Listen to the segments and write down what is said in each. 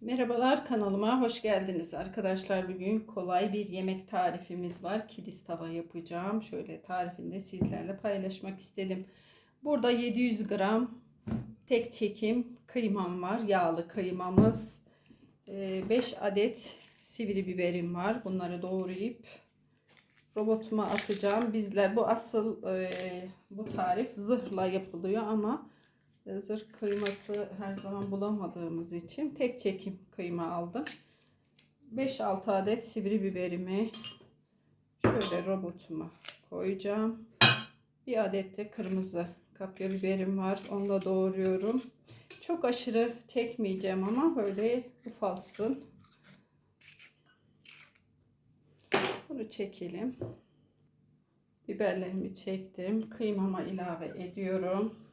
Merhabalar kanalıma hoş geldiniz arkadaşlar. Bugün kolay bir yemek tarifimiz var. Kilis tava yapacağım. Şöyle tarifini de sizlerle paylaşmak istedim. Burada 700 gram tek çekim kıymam var. Yağlı kıymamız. 5 adet sivri biberim var. Bunları doğrayıp robotuma atacağım. Bizler bu asıl e, bu tarif zırhla yapılıyor ama zırh kıyması her zaman bulamadığımız için tek çekim kıyma aldım. 5-6 adet sivri biberimi şöyle robotuma koyacağım. Bir adet de kırmızı kapya biberim var. Onu da doğruyorum. Çok aşırı çekmeyeceğim ama böyle ufalsın. Bunu çekelim. Biberlerimi çektim. Kıymama ilave ediyorum.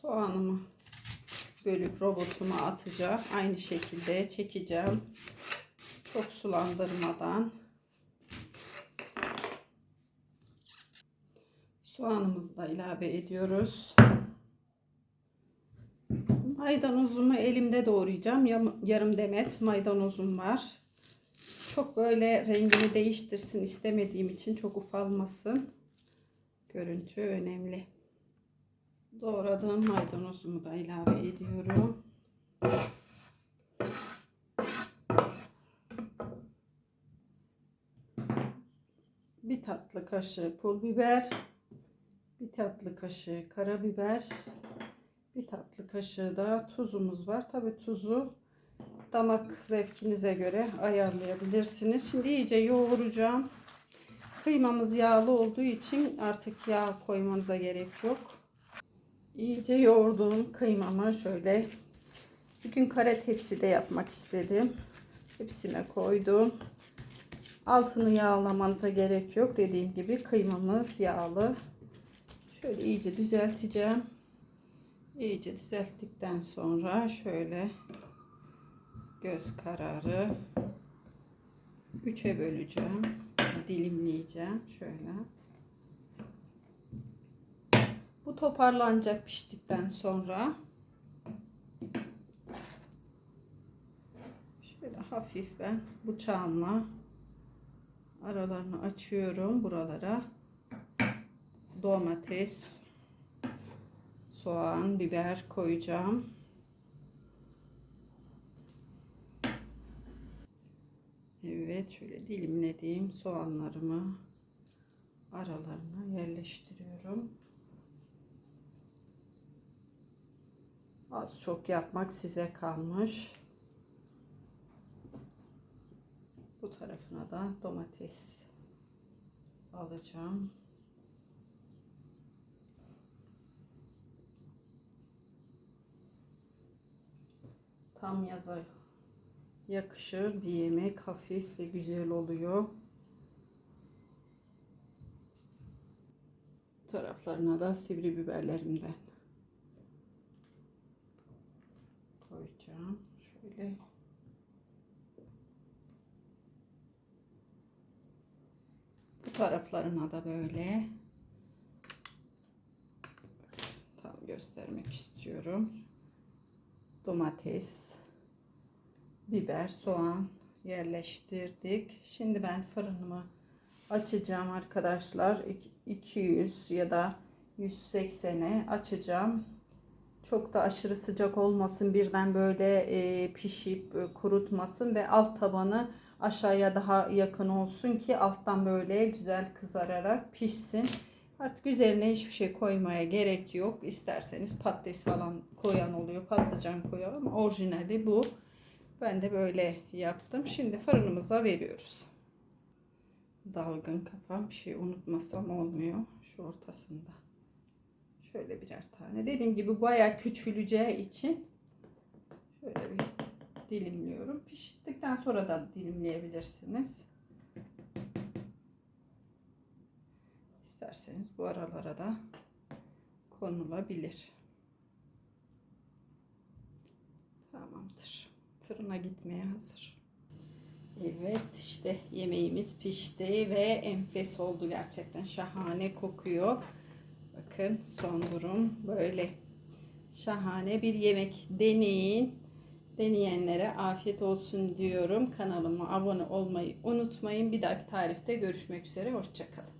Soğanımı bölüp robotuma atacağım. Aynı şekilde çekeceğim. Çok sulandırmadan. Soğanımızı da ilave ediyoruz. Maydanozumu elimde doğrayacağım. Yarım demet maydanozum var. Çok böyle rengini değiştirsin istemediğim için çok ufalmasın. Görüntü önemli. Doğradığım maydanozumu da ilave ediyorum. Bir tatlı kaşığı pul biber, bir tatlı kaşığı karabiber, bir tatlı kaşığı da tuzumuz var. Tabi tuzu damak zevkinize göre ayarlayabilirsiniz. Şimdi iyice yoğuracağım. Kıymamız yağlı olduğu için artık yağ koymanıza gerek yok. İyice yoğurduğum kıymamı şöyle bugün kare tepside yapmak istedim. Hepsine koydum. Altını yağlamanıza gerek yok. Dediğim gibi kıymamız yağlı. Şöyle iyice düzelteceğim. İyice düzelttikten sonra şöyle göz kararı üçe böleceğim. Dilimleyeceğim. Şöyle. Bu toparlanacak piştikten sonra. Şöyle hafif ben bıçağımla aralarını açıyorum buralara. Domates, soğan, biber koyacağım. Evet şöyle dilimlediğim soğanlarımı aralarına yerleştiriyorum. Az çok yapmak size kalmış. Bu tarafına da domates alacağım. Tam yaza yakışır bir yemek. Hafif ve güzel oluyor. Taraflarına da sivri biberlerimden Şöyle bu taraflarına da böyle tam göstermek istiyorum. Domates, biber, soğan yerleştirdik. Şimdi ben fırınımı açacağım arkadaşlar. 200 ya da 180'e açacağım. Çok da aşırı sıcak olmasın. Birden böyle e, pişip e, kurutmasın ve alt tabanı aşağıya daha yakın olsun ki alttan böyle güzel kızararak pişsin. Artık üzerine hiçbir şey koymaya gerek yok. İsterseniz patates falan koyan oluyor. Patlıcan koyalım ama orijinali bu. Ben de böyle yaptım. Şimdi fırınımıza veriyoruz. Dalgın kafam bir şey unutmasam olmuyor. Şu ortasında. Şöyle birer tane. Dediğim gibi baya küçüleceği için şöyle bir dilimliyorum. Piştikten sonra da dilimleyebilirsiniz. İsterseniz bu aralara da konulabilir. Tamamdır. Fırına gitmeye hazır. Evet işte yemeğimiz pişti ve enfes oldu gerçekten şahane kokuyor. Bakın son durum böyle. Şahane bir yemek deneyin. Deneyenlere afiyet olsun diyorum. Kanalıma abone olmayı unutmayın. Bir dahaki tarifte görüşmek üzere. Hoşçakalın.